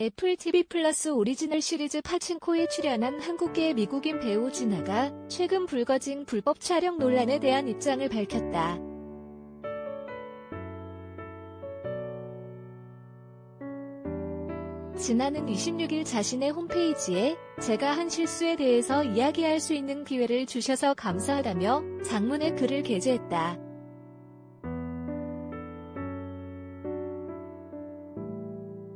애플 TV 플러스 오리지널 시리즈 파친코에 출연한 한국계 미국인 배우 진아가 최근 불거진 불법 촬영 논란에 대한 입장을 밝혔다. 진아는 26일 자신의 홈페이지에 제가 한 실수에 대해서 이야기할 수 있는 기회를 주셔서 감사하다며 장문의 글을 게재했다.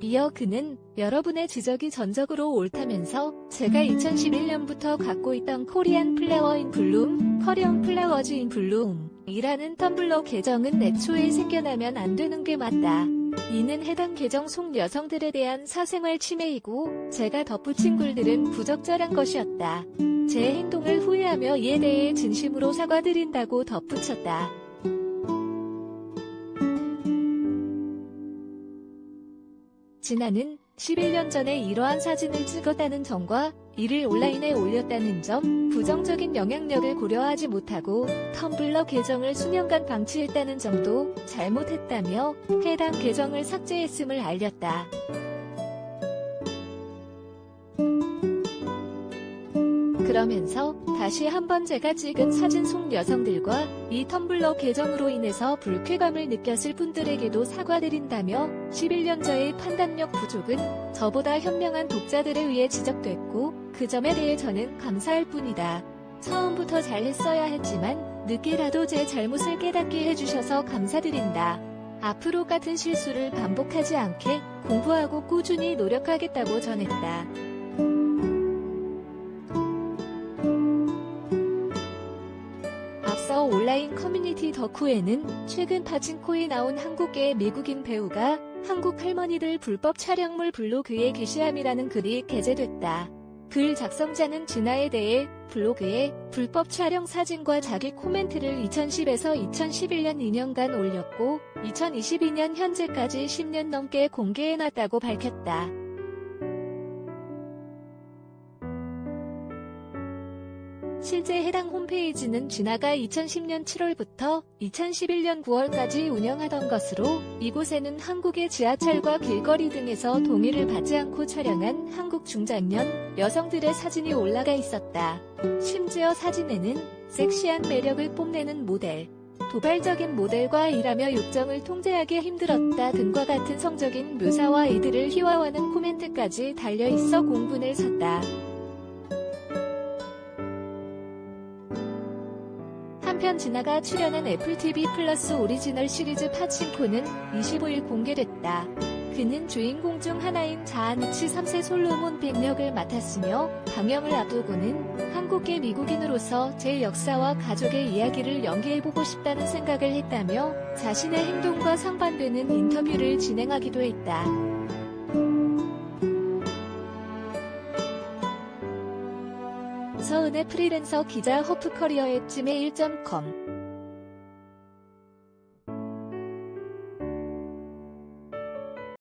이어 그는 여러분의 지적이 전적으로 옳다면서 제가 2011년부터 갖고 있던 코리안 플라워 인 블룸, 커리언 플라워즈 인 블룸 이라는 텀블러 계정은 애초에 생겨나면 안 되는 게 맞다. 이는 해당 계정 속 여성들에 대한 사생활 침해이고 제가 덧붙인 글들은 부적절한 것이었다. 제 행동을 후회하며 이에 대해 진심으로 사과드린다고 덧붙였다. 진아는 11년 전에 이러한 사진을 찍었다는 점과 이를 온라인에 올렸다는 점, 부정적인 영향력을 고려하지 못하고 텀블러 계정을 수년간 방치했다는 점도 잘못했다며 해당 계정을 삭제했음을 알렸다. 그러면서 다시 한번 제가 찍은 사진 속 여성들과 이 텀블러 계정으로 인해서 불쾌감을 느꼈을 분들에게도 사과드린다며 11년 전의 판단력 부족은 저보다 현명한 독자들에 의해 지적됐고 그 점에 대해 저는 감사할 뿐이다. 처음부터 잘했어야 했지만 늦게라도 제 잘못을 깨닫게 해주셔서 감사드린다. 앞으로 같은 실수를 반복하지 않게 공부하고 꾸준히 노력하겠다고 전했다. 앞서 온라인 커뮤니티 덕후에는 최근 파친코에 나온 한국계 미국인 배우가 한국 할머니들 불법 촬영물 블로그에 게시함이라는 글이 게재됐다. 글 작성자는 진아에 대해 블로그에 불법 촬영 사진과 자기 코멘트를 2010에서 2011년 2년간 올렸고 2022년 현재까지 10년 넘게 공개해놨다고 밝혔다. 실제 해당 홈페이지는 진아가 2010년 7월부터 2011년 9월까지 운영하던 것으로 이곳에는 한국의 지하철과 길거리 등에서 동의를 받지 않고 촬영한 한국 중장년 여성들의 사진이 올라가 있었다. 심지어 사진에는 섹시한 매력을 뽐내는 모델, 도발적인 모델과 일하며 욕정을 통제하기 힘들었다 등과 같은 성적인 묘사와 이들을 희화화하는 코멘트까지 달려 있어 공분을 샀다. 한편 진아가 출연한 애플 TV 플러스 오리지널 시리즈 파친코는 25일 공개됐다. 그는 주인공 중 하나인 자아니치 3세 솔로몬 백력을 맡았으며 방영을 앞두고는 한국계 미국인으로서 제 역사와 가족의 이야기를 연기해보고 싶다는 생각을 했다며 자신의 행동과 상반되는 인터뷰를 진행하기도 했다. 서은의 프리랜서 기자 허프커리어 앱 지메일.com